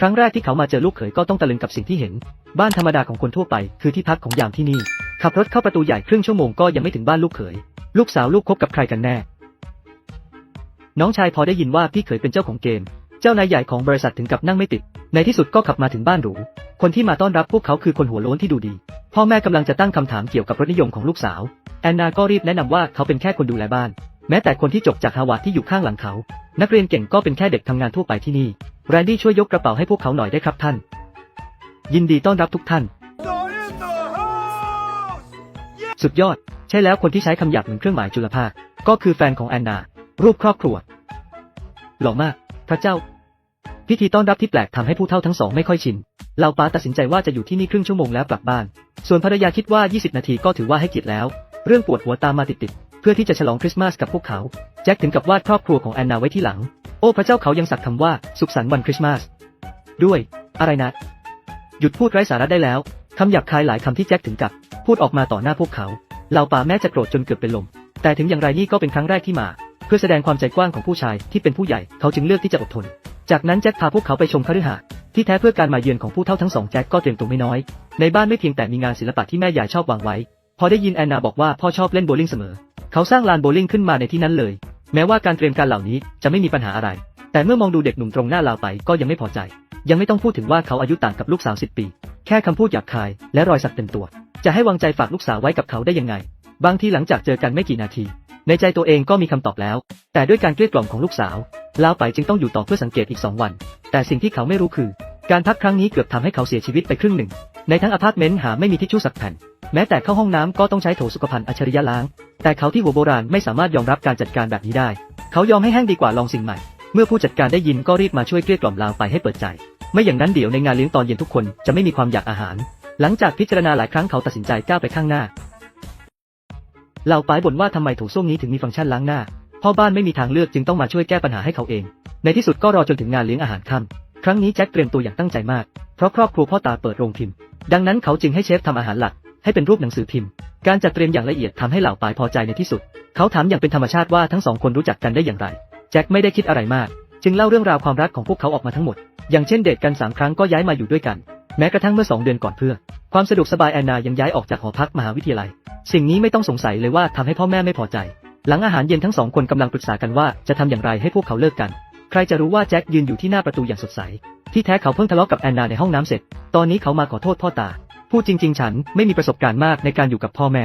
ครั้งแรกที่เขามาเจอลูกเขยก็ต้องตะลึงกับสิ่งที่เห็น บ้านธรรมดาของคนทั่วไปคือที่พักของยามที่นี่ ขับรถเข้าประตูใหญ่ครึ่งชั่วโมงก็ยังไม่ถึงบ้านลูกเขย ลูกสาวลูกคบกับใครกันแน่ น้องชายพอได้ยินว่าพี่เขยเป็นเจ้าของเกม เจ้านายใหญ่ของบริษัทถึงกับนั่งไม่ติด ในที่สุดก็ขับมาถึงบ้านหรู คนที่มาต้อนรับพวกเขาคือคนหัวโล้นที่ดูดี พ่อแม่กำลังจะตั้งคำถามเกี่ยวกับรสนิยมของลูกสาว แอนนาก็รีบแนะนำว่าเขาเป็นแค่คนดูแลบ้าน แม้แต่คนที่จบจากฮาวาดที่อยู่ข้างหลังเขา นักเรียนเก่งก็เป็นแค่เด็กทำงานทั่วไปที่นี่ แรนดี้ช่วยยกกระเป๋าให้พวกเขาหน่อยได้ครับท่าน ยินดีต้อนรับทุกท่าน สุดยอด ใช่แล้วคนที่ใช้คำหยาบเหมือนเครื่องหมายจุลภาค ก็คือแฟนของแอนนา รูปครอบครัว หล่อมาก พระเจ้า พิธีต้อนรับที่แปลกทำให้ผู้เฒ่าทั้งสองไม่ค่อยชินเหล่าป้าตัดสินใจว่าจะอยู่ที่นี่ครึ่งชั่วโมงแล้วกลับบ้าน ส่วนภรรยาคิดว่า 20 นาทีก็ถือว่าให้เกียรติแล้ว เรื่องปวดหัวตามมาติดๆ เพื่อที่จะฉลองคริสต์มาสกับพวกเขา แจ็คถึงกับวาดครอบครัวของแอนนาไว้ที่หลัง อ้พระเจ้าเขายังสักคำว่าสุขสันต์วันคริสต์มาสด้วย อะไรนะ หยุดพูดไร้สาระได้แล้วคำหยาบคายหลายคำที่แจ็คถึงกับ พูดออกมาต่อหน้าพวกเขาเหล่าป่าแม้จะโกรธจนเกือบเป็นลม แต่ถึงอย่างไรนี่ก็เป็นครั้งแรกที่มา เพื่อแสดงความใจกว้างของผู้ชายที่เป็นผู้ใหญ่เขาจึงเลือกที่จะอดทน จากนั้นแจ็คพาพวกเขาไปชมคฤหาสน์ที่แท้เพื่อการมาเยือนของผู้เฒ่าทั้งสองแจ็คก็เตรียมตัวไม่น้อย ในบ้านไม่เพียงแต่มีงานศิลปะที่แม่ยายชอบวางไว้ พอได้ยินแอนนาบอกว่าพ่อชอบเล่นโบว์ลิ่งเสมอ เขาสร้างลานโบว์ลิ่งขึ้นมาในที่นั้นเลย แม้ว่าการเตรียมการเหล่านี้จะไม่มีปัญหาอะไร แต่เมื่อมองดูเด็กหนุ่มตรงหน้าเราไปก็ยังไม่พอใจ ยังไม่ต้องพูดถึงว่าเขาอายุต่างกับลูกสาวสิบปี แค่คำพูดหยาบคายและรอยสักเต็มตัว จะให้วางใจฝากลูกสาวไว้กับเขาได้ยังไง บางทีหลังจากเจอกันไม่กี่นาที ในใจตัวเองก็มีคำตอบแล้ว แต่ด้วยการเกลี้ยกล่อมของลูกสาวลาวไปจึงต้องอยู่ต่อเพื่อสังเกตอีกสองวัน แต่สิ่งที่เขาไม่รู้คือ การพักครั้งนี้เกือบทำให้เขาเสียชีวิตไปครึ่งหนึ่ง ในทั้งอพาร์ตเมนต์หาไม่มีทิชชู่สักแผ่น แม้แต่เข้าห้องน้ำก็ต้องใช้โถสุขภัณฑ์อัจฉริยะล้าง แต่เขาที่หัวโบราณไม่สามารถยอมรับการจัดการแบบนี้ได้ เขายอมให้แห้งดีกว่าลองสิ่งใหม่ เมื่อผู้จัดการได้ยินก็รีบมาช่วยเกลี้ยกล่อมลาวไปให้เปิดใจ ไม่อย่างนั้นเดี๋ยวในงานเลี้ยงตอนเย็นทุกคนจะไม่มีความอยากอาหาร หลังจากพิจารณาหลายครั้งเขาตัดสินใจก้าวไปข้างหน้าเหล่าปายบ่นว่าทำไมโถส้วมนี้ถึงมีฟังก์ชันล้างหน้าพ่อบ้านไม่มีทางเลือกจึงต้องมาช่วยแก้ปัญหาให้เขาเอง ในที่สุดก็รอจนถึงงานเลี้ยงอาหารค่ำครั้งนี้แจ็คเตรียมตัวอย่างตั้งใจมาก เพราะครอบครัวพ่อตาเปิดโรงพิมพ์ ดังนั้นเขาจึงให้เชฟทำอาหารหลัก ให้เป็นรูปหนังสือพิมพ์ การจัดเตรียมอย่างละเอียดทำให้เหล่าปายพอใจในที่สุด เขาถามอย่างเป็นธรรมชาติว่าทั้งสองคนรู้จักกันได้อย่างไร แจ็คไม่ได้คิดอะไรมาก จึงเล่าเรื่องราวความรักของพวกเขาออกมาทั้งหมด อย่างเช่นเดทกันสามครั้งก็ย้ายมาอยู่ด้วยกัน แม้กระทั่งเมื่อสองเดือนก่อนเพื่อ ความสะดวกสบายแอนนายังย้ายออกจากหอพักมหาวิทยาลัย สิ่งนี้ไม่ต้องสงสัยเลยว่าทำให้พ่อแม่ไม่พอใจ หลังอาหารเย็นทั้งสองคนกำลังปรึกษากันว่าจะทำอย่างไรให้พวกเขาเลิกกัน ใครจะรู้ว่าแจ็คยืนอยู่ที่หน้าประตูอย่างสดใส ที่แท้เขาเพิ่งทะเลาะกับแอนนาในห้องน้ำเสร็จ ตอนนี้เขามาขอโทษพ่อตา พูดจริง ๆ ฉันไม่มีประสบการณ์มากในการอยู่กับพ่อแม่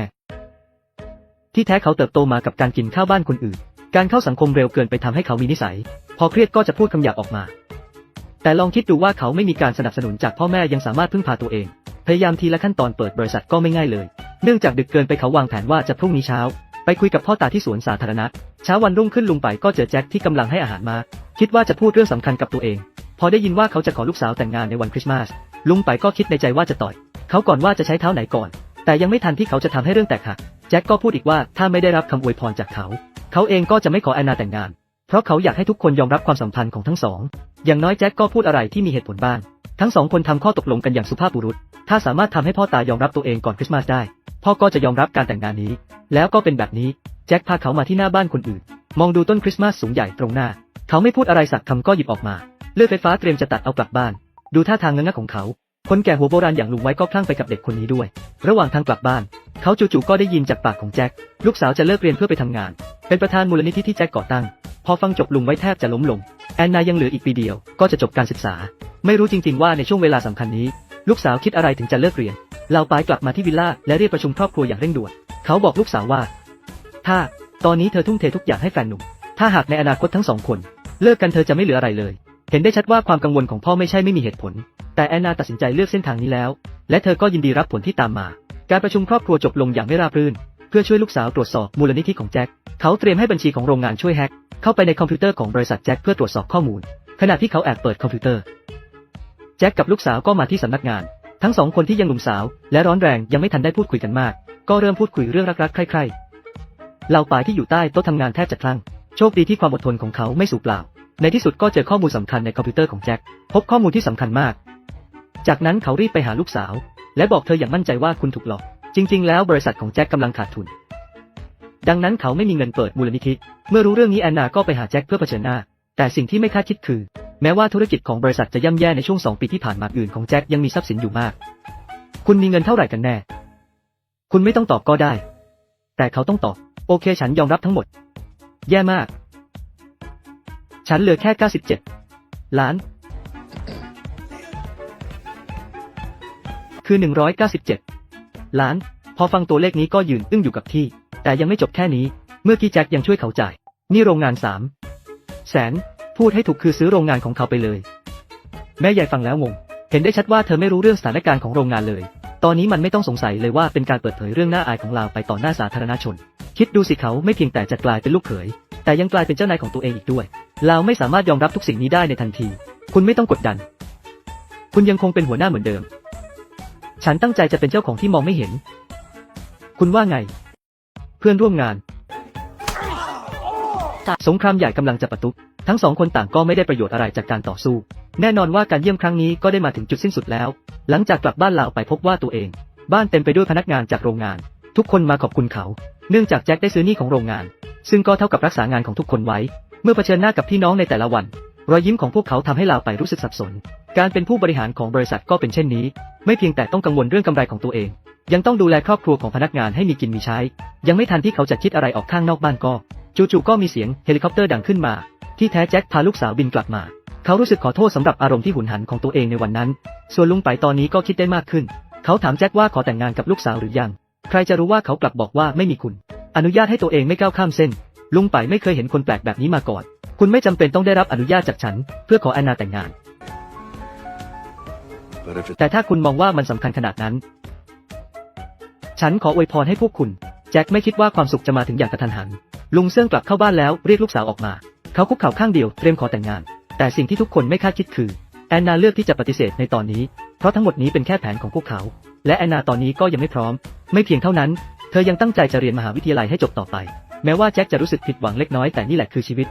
ที่แท้เขาเติบโตมากับการกินข้าวบ้านคนอื่น การเข้าสังคมเร็วเกินไปทำให้เขามีนิสัย พอเครียดก็จะพูดคำหยาบออกมา แต่ลองคิดดูว่าเขาไม่มีการสนับสนุนจากพ่อแม่ยังสามารถพึ่งพาตัวเอง พยายามทีละขั้นตอนเปิดบริษัทก็ไม่ง่ายเลย เนื่องจากดึกเกินไปเขาวางแผนว่าจะพรุ่งนี้เช้า ไปคุยกับพ่อตาที่สวนสาธารณะ เช้าวันรุ่งขึ้นลุงไปก็เจอแจ็คที่กำลังให้อาหารมา คิดว่าจะพูดเรื่องสำคัญกับตัวเอง พอได้ยินว่าเขาจะขอลูกสาวแต่งงานในวันคริสต์มาสลุงไปก็คิดในใจว่าจะต่อย เขาก่อนว่าจะใช้เท้าไหนก่อน แต่ยังไม่ทันที่เขาจะทำให้เรื่องแตกหัก แจ็คก็พูดอีกว่าถ้าไม่ได้รับคำอวยพรจากเขา เขาเองก็จะไม่ขอแอนนาแต่งงาน เพราะเขาอยากให้ทุกคนยอมรับความสัมพันธ์ของทั้งสอง อย่างน้อยแจ็คก็พูดอะไรที่มีเหตุผลบ้าง ทั้งสองคนทำข้อตกลงกันอย่างสุภาพบุรุษ ถ้าสามารถทำให้พ่อตายอมรับตัวเองก่อนคริสต์มาสได้ พ่อก็จะยอมรับการแต่งงานนี้ แล้วก็เป็นแบบนี้แจ็คพาเขามาที่หน้าบ้านคนอื่น มองดูต้นคริสต์มาสสูงใหญ่ตรงหน้า เขาไม่พูดอะไรสักคำก็หยิบออกมา เลือดไฟฟ้าเตรียมจะตัดเอากลับบ้าน ดูท่าทางเงงะของเขา คนแก่หัวโบราณอย่างลุงไว้ก็คลั่งไปกับเด็กคนนี้ด้วย ระหว่างทางกลับบ้าน เขาจู่ๆก็ได้ยินจากปากของแจ็ค ลูกสาวจะเลิกเรียนเพื่อไปทำงาน เป็นประธานมูลนิธิที่แจ็คก่อตั้ง พอฟังจบลุงไว้แทบจะล้มลง แอนนายังเหลืออีกปีเดียว ก็จะจบการศึกษา ไม่รู้จริง ๆ ว่าในช่วงเวลาสำคัญนี้ ลูกสาวคิดอะไรถึงจะเลิกเรียนเหล่าปายกลับมาที่วิลล่าและเรียกประชุมครอบครัวอย่างเร่งด่วน เขาบอกลูกสาวว่า ถ้า ตอนนี้เธอทุ่มเททุกอย่างให้แฟนหนุ่ม ถ้าหากในอนาคตทั้งสองคน เลิกกันเธอจะไม่เหลืออะไรเลย เห็นได้ชัดว่าความกังวลของพ่อไม่ใช่ไม่มีเหตุผล แต่แอนนาตัดสินใจเลือกเส้นทางนี้แล้ว และเธอก็ยินดีรับผลที่ตามมา การประชุมครอบครัวจบลงอย่างไม่ราบรื่น เพื่อช่วยลูกสาวตรวจสอบมูลนิธิของแจ็ค เขาเตรียมให้บัญชีของโรงงานช่วยแฮ็กเข้าไปในคอมพิวเตอร์ของบริษัทแจ็คเพื่อตรวจสอบข้อมูล ขณะที่เขาแอบเปิดคอมพิวเตอร์ แจ็คกับลูกสาวก็มาที่สำนักงาน ทั้งสองคนที่ยังหนุ่มสาว และร้อนแรงยังไม่ทันได้พูดคุยกันมาก ก็เริ่มพูดคุยเรื่องรักๆใคร่ๆเหล่าป่ายที่อยู่ใต้โต๊ะทำงานแทบจะคลั่ง โชคดีที่ความอดทนของเขาไม่สูญเปล่า ในที่สุดก็เจอข้อมูลสำคัญในคอมพิวเตอร์ของแจ็ค พบข้อมูลที่สำคัญมาก จากนั้นเขารีบไปหาลูกสาว และบอกเธออย่างมั่นใจว่าคุณถูกหลอก จริง ๆ แล้วบริษัทของแจ็คกำลังขาดทุน ดังนั้นเขาไม่มีเงินเปิดมูลนิธิ เมื่อรู้เรื่องนี้แอนนาก็ไปหาแจ็คเพื่อเผชิญหน้า แต่สิ่งที่ไม่คาดคิดคือ แม้ว่าธุรกิจของบริษัทจะย่ำแย่ในช่วงสองปีที่ผ่านมาอื่นของแจ็คยังมีทรัพย์สินอยู่มาก คุณมีเงินเท่าไหร่กันแน่ คุณไม่ต้องตอบก็ได้ แต่เขาต้องตอบ โอเค ฉันยอมรับทั้งหมด แย่มาก ฉันเหลือแค่ 97 ล้าน คือ 197 ล้าน พอฟังตัวเลขนี้ก็ยืนอึ้งอยู่กับที่ แต่ยังไม่จบแค่นี้ เมื่อกี้แจ็คยังช่วยเขาจ่าย นี่โรงงานสามแสน พูดให้ถูกคือซื้อโรงงานของเขาไปเลย แม่ยายฟังแล้วงง เห็นได้ชัดว่าเธอไม่รู้เรื่องสถานการณ์ของโรงงานเลย ตอนนี้มันไม่ต้องสงสัยเลยว่าเป็นการเปิดเผยเรื่องน่าอายของลาวไปต่อหน้าสาธารณชน คิดดูสิเขาไม่เพียงแต่จะกลายเป็นลูกเขย แต่ยังกลายเป็นเจ้านายของตัวเองอีกด้วย ลาวไม่สามารถยอมรับทุกสิ่งนี้ได้ในทันที คุณไม่ต้องกดดัน คุณยังคงเป็นหัวหน้าเหมือนเดิม ฉันตั้งใจจะเป็นเจ้าของที่มองไม่เห็น คุณว่าไง เพื่อนร่วมงาน สงครามใหญ่กำลังจะปะทุทั้งสองคนต่างก็ไม่ได้ประโยชน์อะไรจากการต่อสู้ แน่นอนว่าการเยี่ยมครั้งนี้ก็ได้มาถึงจุดสิ้นสุดแล้ว หลังจากกลับบ้านลาวไปพบว่าตัวเอง บ้านเต็มไปด้วยพนักงานจากโรงงาน ทุกคนมาขอบคุณเขา เนื่องจากแจ็คได้ซื้อหนี้ของโรงงาน ซึ่งก็เท่ากับรักษางานของทุกคนไว้ เมื่อเผชิญหน้ากับพี่น้องในแต่ละวัน รอยยิ้มของพวกเขาทำให้ลาวไปรู้สึกสับสน การเป็นผู้บริหารของบริษัทก็เป็นเช่นนี้ ไม่เพียงแต่ต้องกังวลเรื่องกำไรของตัวเอง ยังต้องดูแลครอบครัวของพนักงานให้มีกินมีใช้ ยังไม่ทันที่เขาจะคิดอะไรออกข้างนอกบ้านก็ จู่ๆก็มีเสียงเฮลิคอปเตอร์ดังขึ้นมา ที่แท้แจ็คพาลูกสาวบินกลับมา เขารู้สึกขอโทษสำหรับอารมณ์ที่หุนหันของตัวเองในวันนั้น ส่วนลุงไปตอนนี้ก็คิดได้มากขึ้น เขาถามแจ็คว่าขอแต่งงานกับลูกสาวหรือยัง ใครจะรู้ว่าเขากลับบอกว่าไม่มีคุณ อนุญาตให้ตัวเองไม่ก้าวข้ามเส้น ลุงไปไม่เคยเห็นคนแปลกแบบนี้มาก่อน คุณไม่จำเป็นต้องได้รับอนุญาตจากฉัน เพื่อขอแอนนาแต่งงาน แต่ถ้าคุณมองว่ามันสำคัญขนาดนั้น ฉันขออวยพรให้พวกคุณ แจ็คไม่คิดว่าความสุขจะมาถึงอย่างกระทันหัน ลุงเซิ่องกลับเข้าบ้านแล้วเรียกลูกสาวออกมา เขาคุกเข่าข้างเดียวเตรียมขอแต่งงาน แต่สิ่งที่ทุกคนไม่คาดคิดคือแอนนาเลือกที่จะปฏิเสธในตอนนี้ เพราะทั้งหมดนี้เป็นแค่แผนของพวกเขา และแอนนาตอนนี้ก็ยังไม่พร้อม ไม่เพียงเท่านั้น เธอยังตั้งใจจะเรียนมหาวิทยาลัยให้จบต่อไป แม้ว่าแจ็คจะรู้สึกผิดหวังเล็กน้อยแต่นี่แหละคือชีวิต